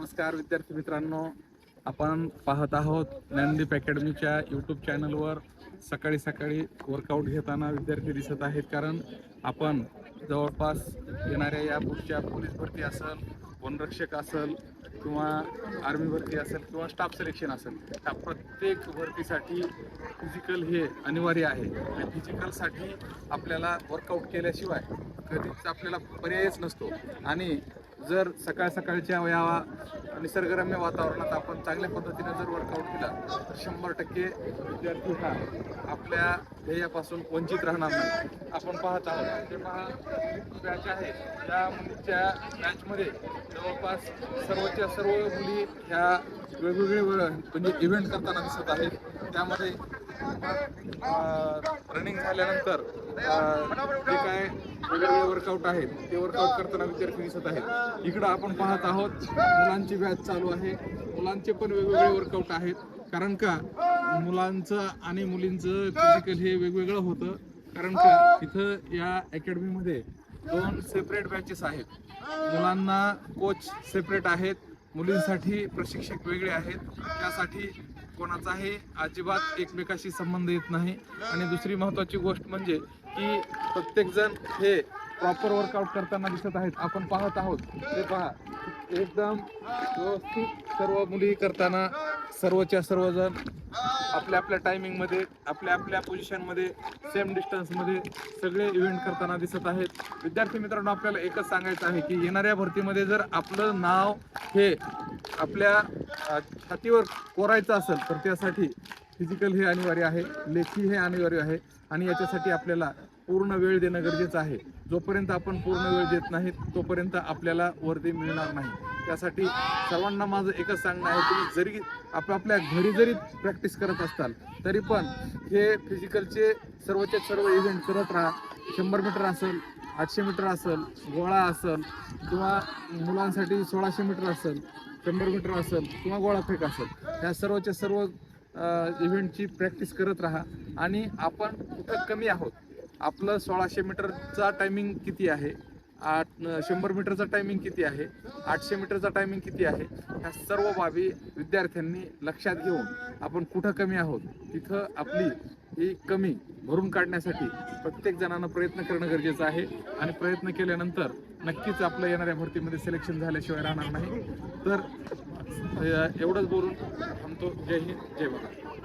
नमस्कार विद्यार्थी मित्रांनो. आपण पाहत आहोत ज्ञानदीप अकॅडमीच्या यूट्यूब चॅनलवर. सकाळी सकाळी वर्कआउट घेताना विद्यार्थी दिसत आहेत. कारण आपण जवळपास येणाऱ्या या पुढच्या पोलीस भरती असेल वनरक्षक असेल किंवा आर्मी भरती असेल किंवा स्टाफ सिलेक्शन असेल त्या प्रत्येक भरतीसाठी फिजिकल हे अनिवार्य आहे. आणि फिजिकलसाठी आपल्याला वर्कआउट केल्याशिवाय कधीच आपल्याला पर्यायच नसतो. आणि जर सकाळ सकाळच्या या निसर्गरम्य वातावरणात आपण चांगल्या पद्धतीने जर वर्कआउट केला तर शंभर टक्के विद्यार्थी हा आपल्या ध्येयापासून वंचित राहणार नाही. आपण पाहत आहोत. ते पहा बॅच आहे. त्या मुलीच्या बॅचमध्ये जवळपास सर्वच्या सर्व मुली ह्या वेगवेगळे म्हणजे इव्हेंट करताना दिसत आहेत. त्यामध्ये रनिंग झाल्यानंतर जे काय वेगवेगळे वर्कआउट आहेत ते वर्कआउट करताना विद्यार्थी दिसत आहेत. इकडं आपण पाहत आहोत मुलांची बॅच चालू आहे. मुलांचे पण वेगवेगळे वर्कआउट आहेत. कारण का मुलांचं आणि मुलींचं फिजिकल हे वेगवेगळं होतं. कारण का इथं या अकॅडमीमध्ये दोन सेपरेट बॅचेस आहेत. मुलांना कोच सेपरेट आहेत. मुलींसाठी प्रशिक्षक वेगळे आहेत. त्यासाठी कोणाचा आहे अजिबात एकमेकाशी संबंध येत नाही. आणि दुसरी महत्त्वाची गोष्ट म्हणजे की प्रत्येकजण हे प्रॉपर वर्कआउट करताना दिसत आहेत. आपण पाहत आहोत. ते पहा एकदम व्यवस्थित सर्व मुली करताना सर्वच्या सर्वजण आपल्या आपल्या टायमिंगमध्ये आपल्या आपल्या पोझिशनमध्ये सेम डिस्टन्समध्ये सगळे इव्हेंट करताना दिसत आहेत. विद्यार्थी मित्रांनो आपल्याला एकच सांगायचं आहे की येणाऱ्या भरतीमध्ये जर आपलं नाव हे आपल्या छातीवर कोरायचं असेल तर त्यासाठी फिजिकल हे अनिवार्य आहे लेखी हे अनिवार्य आहे आणि याच्यासाठी आपल्याला पूर्ण वेळ देणं गरजेचं आहे. जोपर्यंत आपण पूर्ण वेळ देत नाही तोपर्यंत आपल्याला वर्दी मिळणार नाही. त्यासाठी सर्वांना माझं एकच सांगणं आहे तुम्ही जरी आपापल्या घरी जरी प्रॅक्टिस करत असताल तरी पण हे फिजिकलचे सर्वचे सर्व इव्हेंट करत राहा. शंभर मीटर असेल आठशे मीटर असेल गोळा असेल किंवा मुलांसाठी सोळाशे मीटर असेल शंभर मीटर असेल किंवा गोळा फेक असेल ह्या सर्वच्या सर्व इव्हेंटची प्रॅक्टिस करत राहा. आणि आपण कुठं कमी आहोत? आपलं सोळाशे मीटरचा टायमिंग किती आहे? आठ शंभर मीटरचा टायमिंग किती आहे? आठशे मीटरचा टायमिंग किती आहे? ह्या सर्व बाबी विद्यार्थ्यांनी लक्षात घेऊन आपण कुठं कमी आहोत? तिथं आपली ही कमी भरून काढण्यासाठी प्रत्येक जणांना प्रयत्न करणं गरजेचं आहे. आणि प्रयत्न केल्यानंतर नक्कीच आपलं येणाऱ्या भरतीमध्ये सिलेक्शन झाल्याशिवाय राहणार नाही. तर एवढंच बोलून थांबतो. जय हिंद जय भारत.